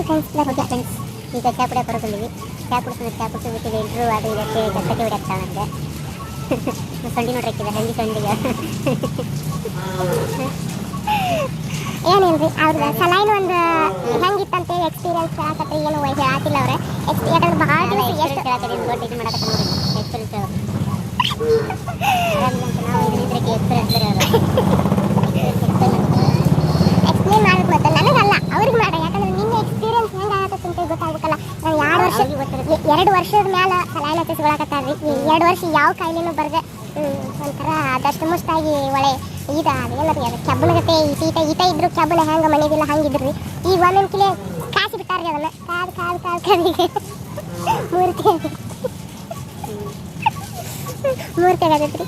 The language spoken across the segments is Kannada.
ಓಕೆ ಫ್ರೆಂಡ್ಸ್ ಓಕೆ ಫ್ರೆಂಡ್ಸ್ ಈಗ ಚಾ ಕುಡಿಯಕ್ಕೆ ಬರೋದಿಲ್ಲ ಚಾ ಕುಡಿಸಿದ್ರೆ ಚಾ ಕುಡಿಸಿ ಬಿಟ್ಟಿದೆ ಇಂಟ್ರೂ ಅದು ಇದಕ್ಕೆ ಕಟ್ಟೆ ಹೊಡ್ಯಾಕ್ತಾಳ ನನಗೆ ಸಂಡಿ ನೋಡ್ರಿ ಹಾಕಿದೆ ಹಂಗೆ ಸಂಡಿಗೆ ರೀ ಅವ್ರದ್ದು ಸಲೈನ್ ಒಂದು ಹೆಂಗಿತ್ತಂತೆ ಎಕ್ಸ್ಪೀರಿಯನ್ಸ್ ಹೇಳಕತ್ರಿ ಏನು ವಯಸ್ಸು ಹೇಳತ್ತಿಲ್ಲ ಅವ್ರೆ ಎಕ್ಸ್ ಯಾಕಂದ್ರೆ ಭಾಳ ದಿವಸ ಎಷ್ಟು ಹೇಳತ್ತೀರಿ ದೊಡ್ಡ ಇದು ಮಾಡಕ್ಕೆ ನೋಡಿ ಎಕ್ಸ್ಪೀರಿಯನ್ಸ್ ನಾವು ಇದರಿಂದ ಎಕ್ಸ್ಪೀರಿಯನ್ಸ್ ಬೇರೆ ಎಕ್ಸ್ಪ್ಲೇನ್ ಮಾಡ್ಬೇಕು ಮತ್ತೆ ನನಗಲ್ಲ ಅವ್ರಿಗೆ ಮಾಡ ಯಾಕಂದ್ರೆ ನಿನ್ನ ಎಕ್ಸ್ಪೀರಿಯನ್ಸ್ ಹೆಂಗೆ ಆಗತ್ತೆ ಅಂತ ಗೊತ್ತಾಗಬೇಕಲ್ಲ ನಾನು ಎರಡು ವರ್ಷ ಎರಡು ವರ್ಷದ ಮ್ಯಾಲ ಸಲೈನ್ ರೀ ಎರಡು ವರ್ಷ ಯಾವ ಕಾಯಿಲೆನೂ ಬರದೆ ಒಂಥರ ದಷ್ಟು ಮುಷ್ಟಾಗಿ ಒಳೆ ಈಗ ಅದೇನರಿ ಅದು? ಕೆಬ್ಬಣಗತೆ ಈಟ ಈಟ ಇದ್ರು ಕೆಬ್ಬನ ಹೆಂಗೆ ಮನೆದಿಲ್ಲ ಹಂಗಿದ್ರಿ? ಈಗ ಒಂದೊಂದು ಕಿಲೆ ಕಾಸಿ ಬಿಟ್ಟಾರ್ರಿ ಅದನ್ನ. ಕಾದು ಕಾದು ಕಾದು ಕಾದಿಗೆ ಮೂರ್ತಿ ಮೂರ್ತಿ ಆಗತೈತ್ರಿ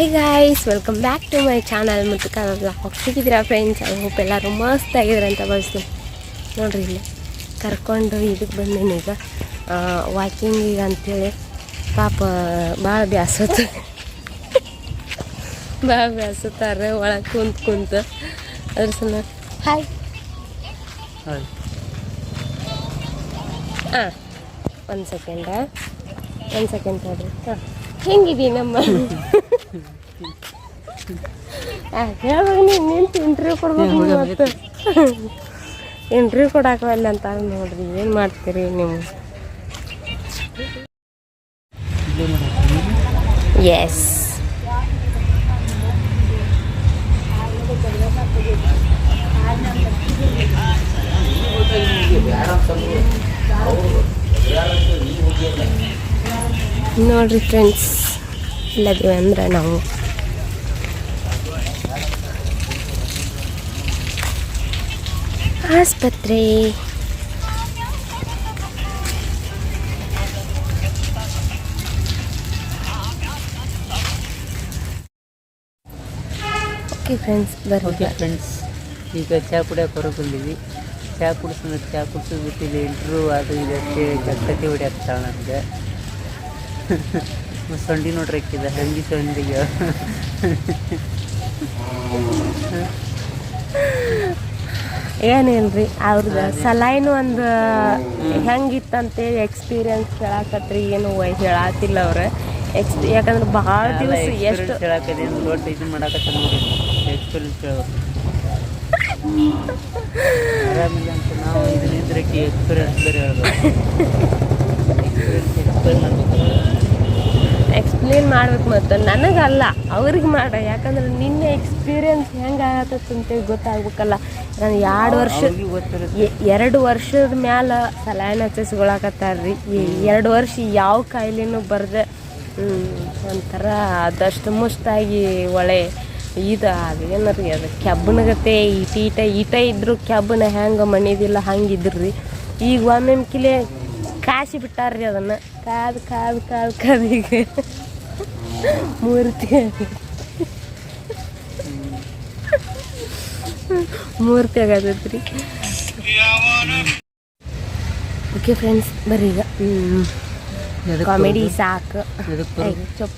hey guys welcome back to my channel ಮತ್ತು ಕನ್ನಡ ಹೋಗ್ತಿದ್ದೀರಾ ಫ್ರೆಂಡ್ಸ್ ಐ ಹೋಪ್ ಎಲ್ಲರೂ ಮಸ್ತ್ ಆಗಿದ್ರೆ ಅಂತ ಭಾವಿಸ್ತೀನಿ ನೋಡ್ರಿ ಇಲ್ಲಿ ಕರ್ಕೊಂಡು ಇದಕ್ಕೆ ಬಂದೇನೆ ಈಗ ವಾಕಿಂಗಿಗೆ ಅಂತೇಳಿ ಪಾಪ ಭಾಳ ಬ್ಯಾಸತ್ತ. ಭಾಳ ಬ್ಯಾಸತ್ತಾರೆ ಒಳಗೆ ಕುಂತ ಕುಂತ. ಅದ್ರ ಸಲ ಹಾಯ್ ಹಾಂ ಒಂದು ಸೆಕೆಂಡ ಒಂದು ಸೆಕೆಂಡ್ ನೋಡ್ರಿ ಹಾಂ ಹೆಂಗಿದಿ ನಮ್ಮ ಹೇಳ್ಬೇಕು ನೀನು ನಿಂತು ಇಂಟ್ರ್ಯೂ ಕೊಡ್ಬೇಕು ಮತ್ತು? ಇಂಟ್ರ್ಯೂ ಕೊಡಾಕವಲ್ಲ ಅಂತ ನೋಡ್ರಿ ಏನು ಮಾಡ್ತೀರಿ ನೀವು? ಎಸ್ ನೋಡ್ರಿ ಫ್ರೆಂಡ್ಸ್ ಇಲ್ಲದಿವೆ ಅಂದ್ರೆ ನಾವು ಆಸ್ಪತ್ರೆ. ಓಕೆ ಫ್ರೆಂಡ್ಸ್ ಓಕೆ ಬರ್ಬೇಕು ಫ್ರೆಂಡ್ಸ್ ಈಗ ಚಹಾ ಕುಡಿಯೋಕೆ ಹೊರಗೆ ಬಂದಿದ್ವಿ. ಚಹಾ ಕುಡಿಸಿದ್ರೆ ಚಹಾ ಕುಡಿಸೋದು ಬಿಟ್ಟಿದೆ ಇಂಟ್ರೂ ಅದು ಇದಕ್ಕೆ ಕಟ್ಟಿ ಹೊಡಿಯಾಕ್ತಾಳ ನನಗೆ ಸೊಂಡಿ ನೋಡ್ರಿ ಇಕ್ಕಿದೆ ಹಂಗಿ ಸಂಡಿಗೆ. ಏನಿಲ್ರಿ ಅವ್ರದ್ದು ಸಲೈನ್ ಒಂದು ಹೆಂಗಿತ್ತಂತೇಳಿ ಎಕ್ಸ್ಪೀರಿಯನ್ಸ್ ಕೇಳಾಕತ್ರಿ ಏನು ಹೇಳಾತಿಲ್ಲ ಅವ್ರು. ಎಕ್ಸ್ ಯಾಕಂದ್ರೆ ಭಾಳ ದಿವಸ ಎಷ್ಟು ದೊಡ್ಡ ಇದು ಮಾಡಾಕತ್ತ ನೋಡಿ ಎಕ್ಸ್ಪೀರಿಯನ್ಸ್ ಹೇಳ್ಬೇಕು ಆರಾಮಿಲ್ಲ ಅಂತ ನಾವು ಇದನ್ನಿದ್ರೆ ಎಕ್ಸ್ಪೀರಿಯನ್ಸ್ ಬೇರೆ ಹೇಳ್ಬೇಕು ಎಕ್ಸ್ಪೀರಿಯನ್ಸ್ ಮಾಡ್ಬೇಕು. ಎಕ್ಸ್ಪ್ಲೇನ್ ಮಾಡ್ಬೇಕು ಮತ್ತು ನನಗಲ್ಲ ಅವ್ರಿಗೆ ಮಾಡ. ಯಾಕಂದ್ರೆ ನಿನ್ನೆ ಎಕ್ಸ್ಪೀರಿಯನ್ಸ್ ಹೆಂಗೆ ಆಗತ್ತಂತ ಗೊತ್ತಾಗ್ಬೇಕಲ್ಲ. ನಾನು ಎರಡು ವರ್ಷ ಎರಡು ವರ್ಷದ ಮ್ಯಾಲ ಸಲೈನ್ ಹಚ್ಚಿಸ್ಕೊಳಕತ್ತಾರ್ರಿ ಈ ಎರಡು ವರ್ಷ ಯಾವ ಕಾಯಿಲೆನೂ ಬರ್ದೆ ಒಂಥರ ಅದಷ್ಟು ಮುಷ್ಟಾಗಿ ಒಳೆ ಇದು ಅದೇನರಿ ಅದು ಕೆಬ್ಬನಗತೆ ಈಟ ಈಟ ಈಟ ಇದ್ರು ಕೆಬ್ಬನ ಹೆಂಗೆ ಮಣಿದಿಲ್ಲ ಹಂಗಿದ್ರಿ. ಈಗ ಒಮ್ಮೊಮ್ಮೆ ಕಿಲೆ ಕಾಸಿ ಬಿಟ್ಟಾರ್ರಿ ಅದನ್ನು ಕಾದು ಕಾದು ಕಾದು ಕಾದು ಈಗ ಮೂರ್ತಿ ಮೂರ್ತಿ ಆಗತೈತ್ರಿ ಓಕೆ ಫ್ರೆಂಡ್ಸ್ ಬರ್ರಿ ಈಗ ಎದಕ್ಕೆ ಕಾಮಿಡಿ ಬರೋದು? ಸಾಕು ಎದಕ್ಕೆ ಬರೋದು? ಚುಪ್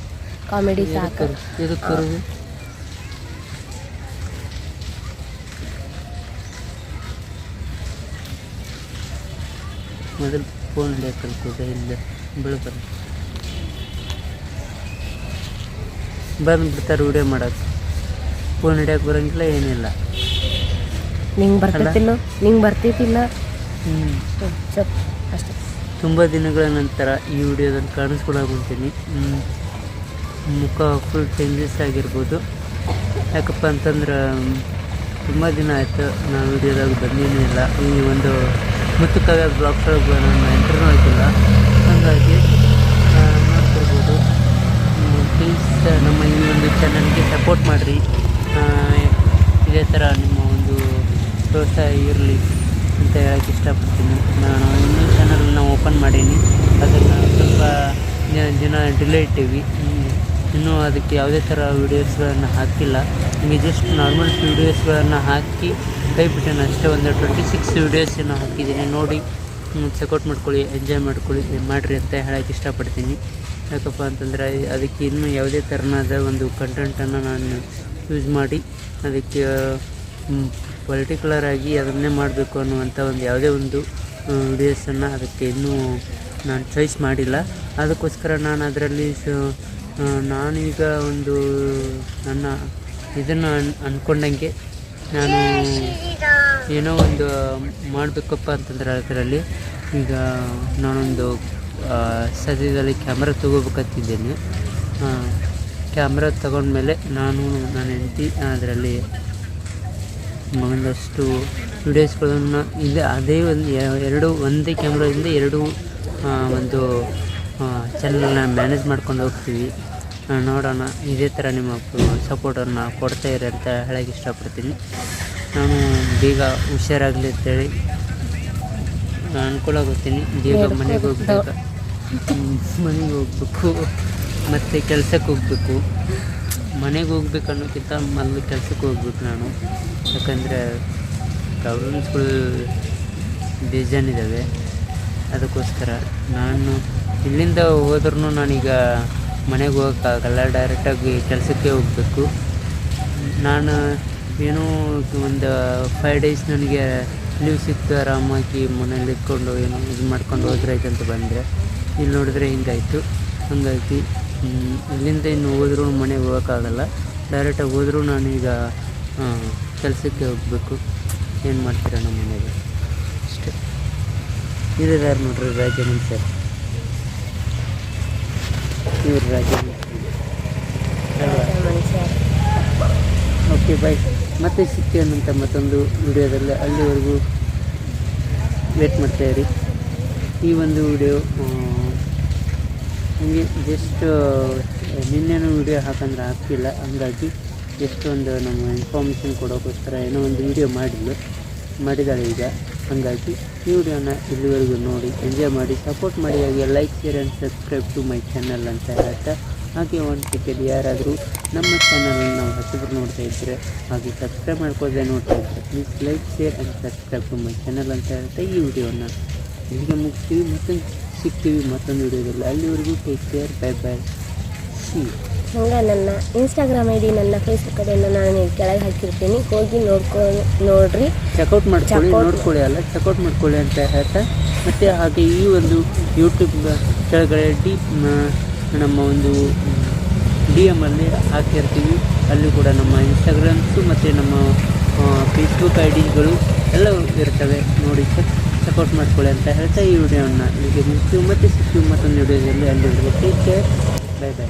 ಕಾಮಿಡಿ ಸಾಕು ಇದಕ್ಕೆ ಬರೋದು ಮೊದಲು ಫೋನ್ ಹಿಡಿಯಕ್ಕೆ ಕೂಡ ಇಲ್ಲಿ ಬೀಳ್ತಾರೆ ಬಂದ್ಬಿಡ್ತಾರೆ ವಿಡಿಯೋ ಮಾಡೋದು ಫೋನ್ ಹಿಡಿಯಕ್ಕೆ ಬರೋಂಗಿಲ್ಲ ಏನಿಲ್ಲ. ನಿಂಗೆ ಬರ್ತೈತಿಲ್ಲ ನಿಂಗೆ ಬರ್ತೈತಿಲ್ಲ ಹ್ಞೂ ಅಷ್ಟೇ. ತುಂಬ ದಿನಗಳ ನಂತರ ಈ ವಿಡಿಯೋದಲ್ಲಿ ಕಾಣಿಸ್ಕೊಳಕೊಂತೀನಿ ಮುಖ ಫುಲ್ ಚೇಂಜಸ್ ಆಗಿರ್ಬೋದು. ಯಾಕಪ್ಪ ಅಂತಂದ್ರೆ ತುಂಬ ದಿನ ಆಯಿತು ನಾನು ವಿಡಿಯೋದಾಗ ಬಂದೇನೂ ಇಲ್ಲ. ಈ ಒಂದು ಮುತ್ತುಕಾಗ ಬ್ಲಾಗ್ ಒಳಗೆ ನಾನು ಎಂಟ್ರೂ ಮಾಡ್ತಿಲ್ಲ. ಹಾಗಾಗಿ ನೋಡ್ತಿರ್ಬೋದು ಪ್ಲೀಸ್ ನಮ್ಮ ಈ ಒಂದು ಚಾನಲ್ಗೆ ಸಪೋರ್ಟ್ ಮಾಡಿರಿ. ಇದೇ ಥರ ನಿಮ್ಮ ಒಂದು ಪ್ರೋತ್ಸಾಹ ಇರಲಿ ಅಂತ ಹೇಳಕ್ಕೆ ಇಷ್ಟಪಡ್ತೀನಿ. ನಾನು ಇನ್ನೊಂದು ನಾವು ಓಪನ್ ಮಾಡೀನಿ. ಅದನ್ನು ಸ್ವಲ್ಪ ದಿನ ಡಿಲೇ ಇಟ್ಟೀವಿ. ಇನ್ನೂ ಅದಕ್ಕೆ ಯಾವುದೇ ಥರ ವೀಡಿಯೋಸ್ಗಳನ್ನು ಹಾಕಿಲ್ಲ. ನಿಮಗೆ ಜಸ್ಟ್ ನಾರ್ಮಲ್ ವೀಡಿಯೋಸ್ಗಳನ್ನು ಹಾಕಿ ಕೈ ಬಿಟ್ಟೇನೆ ಅಷ್ಟೇ ಒಂದು ಟ್ವೆಂಟಿ ಸಿಕ್ಸ್ ವೀಡಿಯೋಸನ್ನು ಹಾಕಿದ್ದೀನಿ. ನೋಡಿ ಚೆಕ್ಔಟ್ ಮಾಡ್ಕೊಳ್ಳಿ ಎಂಜಾಯ್ ಮಾಡ್ಕೊಳ್ಳಿ ಮಾಡಿರಿ ಅಂತ ಹೇಳಕ್ಕೆ ಇಷ್ಟಪಡ್ತೀನಿ. ಯಾಕಪ್ಪ ಅಂತಂದರೆ ಅದಕ್ಕೆ ಇನ್ನೂ ಯಾವುದೇ ಥರನಾದ ಒಂದು ಕಂಟೆಂಟನ್ನು ನಾನು ಯೂಸ್ ಮಾಡಿ, ಅದಕ್ಕೆ ಪರ್ಟಿಕ್ಯುಲರ್ ಆಗಿ ಅದನ್ನೇ ಮಾಡಬೇಕು ಅನ್ನುವಂಥ ಒಂದು ಯಾವುದೇ ಒಂದು ವಿಡಿಯೋಸನ್ನು ಅದಕ್ಕೆ ಇನ್ನೂ ನಾನು ಚಾಯ್ಸ್ ಮಾಡಿಲ್ಲ. ಅದಕ್ಕೋಸ್ಕರ ನಾನು ಅದರಲ್ಲಿ ನಾನೀಗ ಒಂದು ನನ್ನ ಇದನ್ನು ಅನ್ ಅಂದ್ಕೊಂಡಂಗೆ ನಾನು ಏನೋ ಒಂದು ಮಾಡಬೇಕಪ್ಪ ಅಂತಂದ್ರೆ ಅದರಲ್ಲಿ ಈಗ ನಾನೊಂದು ಸದ್ಯದಲ್ಲಿ ಕ್ಯಾಮ್ರಾ ತೊಗೋಬೇಕಂತಿದ್ದೇನೆ. ಕ್ಯಾಮ್ರಾ ತಗೊಂಡ್ಮೇಲೆ ನಾನು, ನನ್ನ ಹೆಂಡತಿ, ಅದರಲ್ಲಿ ಒಂದಷ್ಟು ವಿಡಿಯೋಸ್ಗಳನ್ನು ಇದೆ ಅದೇ ಒಂದು ಎರಡು, ಒಂದೇ ಕ್ಯಾಮ್ರಾದಿಂದ ಎರಡು ಒಂದು ಚಾನಲ್ನ ಮ್ಯಾನೇಜ್ ಮಾಡ್ಕೊಂಡು ಹೋಗ್ತೀವಿ. ನೋಡೋಣ ಇದೇ ಥರ ನಿಮ್ಮ ಸಪೋರ್ಟನ್ನು ಕೊಡ್ತಾ ಇರಿ ಅಂತ ಹೇಳಕ್ಕೆ ಇಷ್ಟಪಡ್ತೀನಿ. ನಾನು ಬೇಗ ಹುಷಾರಾಗಲಿ ಅಂತೇಳಿ ಅನುಕೂಲ ಹೋಗ್ತೀನಿ ಬೇಗ ಮನೆಗೆ ಹೋಗ್ಬೇಕು. ಮನೆಗೆ ಹೋಗ್ಬೇಕು. ಮತ್ತು ಕೆಲಸಕ್ಕೆ ಹೋಗ್ಬೇಕು. ಮನೆಗೆ ಹೋಗ್ಬೇಕು ಅನ್ನೋಕ್ಕಿಂತ ಮೊದಲು ಕೆಲಸಕ್ಕೆ ಹೋಗ್ಬೇಕು ನಾನು. ಯಾಕಂದರೆ ಪ್ರಾಬ್ಲಮ್ಸ್ಗಳು ಬೇಜಾನಿದ್ದಾವೆ ಅದಕ್ಕೋಸ್ಕರ ನಾನು ಇಲ್ಲಿಂದ ಹೋದ್ರೂ ನಾನೀಗ ಮನೆಗೆ ಹೋಗೋಕ್ಕಾಗಲ್ಲ ಡೈರೆಕ್ಟಾಗಿ ಕೆಲಸಕ್ಕೆ ಹೋಗಬೇಕು. ನಾನು ಏನೋ ಒಂದು ಫೈವ್ ಡೇಸ್ ನನಗೆ ಲೀವ್ ಸಿಕ್ತು, ಆರಾಮಾಗಿ ಮನೇಲಿ ಇಟ್ಕೊಂಡು ಏನೋ ಇದು ಮಾಡ್ಕೊಂಡು ಹೋದ್ರೆ ಅಂತ ಬಂದರೆ, ಇಲ್ಲಿ ನೋಡಿದ್ರೆ ಹಿಂಗಾಯಿತು. ಹಂಗಾಗಿ ಇಲ್ಲಿಂದ ಇನ್ನು ಹೋದ್ರೂ ಮನೆಗೆ ಹೋಗೋಕ್ಕಾಗಲ್ಲ ಡೈರೆಕ್ಟಾಗಿ ಹೋದರೂ ನಾನೀಗ ಕೆಲಸಕ್ಕೆ ಹೋಗಬೇಕು. ಏನು ಮಾಡ್ತೀರ ನಮ್ಮ ಮನೆಗೆ? ಇದ್ದಾರೆ ನೋಡ್ರಿ ರಾಜಮನ್ ಸರ್. ಇವ್ರು ಮನುಷ್ಯ ಓಕೆ ಬಾಯ್ ಮತ್ತೆ ಸಿಗ್ತೀವನ್ನಂತ ಮತ್ತೊಂದು ವಿಡಿಯೋದಲ್ಲಿ ಅಲ್ಲಿವರೆಗೂ ವೇಟ್ ಮಾಡ್ತಾ ಇರಿ. ಈ ಒಂದು ವಿಡಿಯೋ ಹಂಗೆ ಜಸ್ಟ್ ನಿನ್ನೆನೂ ವಿಡಿಯೋ ಹಾಕಂದ್ರೆ ಹಾಕ್ತಿಲ್ಲ ಹಂಗಾಗಿ ಜಸ್ಟ್ ಒಂದು ನಮ್ಮ ಇನ್ಫಾರ್ಮೇಷನ್ ಕೊಡೋಕ್ಕೋಸ್ಕರ ಏನೋ ಒಂದು ವಿಡಿಯೋ ಮಾಡಿದ್ಲು. ಮಾಡಿದ್ದಾಳೆ ಈಗ. ಹಾಗಾಗಿ ಈ ವಿಡಿಯೋನ ಇಲ್ಲಿವರೆಗೂ ನೋಡಿ ಎಂಜಾಯ್ ಮಾಡಿ ಸಪೋರ್ಟ್ ಮಾಡಿ, ಹಾಗೆ like share and subscribe to my channel ಅಂತ ಹೇಳ್ತಾ, ಹಾಗೆ ಒಂದು ಟಿಕೆಟ್ ಯಾರಾದರೂ ನಮ್ಮ ಚಾನಲನ್ನು ನಾವು ಹೊಸಬ್ರು ನೋಡ್ತಾ ಇದ್ದರೆ ಹಾಗೆ ಸಬ್ಸ್ಕ್ರೈಬ್ ಮಾಡ್ಕೊಳ್ಳದೆ ನೋಡ್ತಾ ಇದ್ದರೆ please like share and subscribe to my channel ಅಂತ ಹೇಳ್ತಾ ಈ ವಿಡಿಯೋನ ಇಲ್ಲಿಗೆ ಮುಗಿಸ್ತೀವಿ. ಮತ್ತೊಂದು ಸಿಗ್ತೀವಿ ಮತ್ತೊಂದು ವಿಡಿಯೋದಲ್ಲಿ. ಅಲ್ಲಿವರೆಗೂ take care bye bye see ಹಂಗೆ ನನ್ನ ಇನ್ಸ್ಟಾಗ್ರಾಮ್ ಐ ಡಿ ನನ್ನ ಫೇಸ್ಬುಕ್ ಐಡಿಯನ್ನು ನಾನು ಕೆಳಗೆ ಹಾಕಿರ್ತೀನಿ. ಹೋಗಿ ನೋಡ್ಕೊ ನೋಡ್ರಿ. ಚೆಕ್ಔಟ್ ಮಾಡ್ಕೊಳ್ಳಿ ನೋಡ್ಕೊಳ್ಳಿ ಅಲ್ಲ ಚೆಕ್ಔಟ್ ಮಾಡ್ಕೊಳ್ಳಿ ಅಂತ ಹೇಳ್ತಾ ಮತ್ತು ಹಾಗೆ ಈ ಒಂದು ಯೂಟ್ಯೂಬ್ ಕೆಳಗಡೆ ಡಿ ನಮ್ಮ ಒಂದು ಡಿ ಎಮ್ಮಲ್ಲಿ ಹಾಕಿರ್ತೀವಿ. ಅಲ್ಲಿ ಕೂಡ ನಮ್ಮ ಇನ್ಸ್ಟಾಗ್ರಾಮ್ಸು ಮತ್ತು ನಮ್ಮ ಫೇಸ್ಬುಕ್ ಐ ಡಿಗಳು ಎಲ್ಲ ಇರ್ತವೆ. ನೋಡಿ ಸರ್ ಸಪೋರ್ಟ್ ಮಾಡ್ಕೊಳ್ಳಿ ಅಂತ ಹೇಳ್ತಾ ಈ ವಿಡಿಯೋನ ಇಲ್ಲಿಗೆ ಮುಗಿಸ್ತೀವಿ. ಮತ್ತು ಸಿಗ್ತೀವಿ ಮತ್ತೊಂದು ವಿಡಿಯೋದಲ್ಲಿ. ಅಲ್ಲಿ ಟೇಕ್ ಕೇರ್ ಬೈ ಬೈ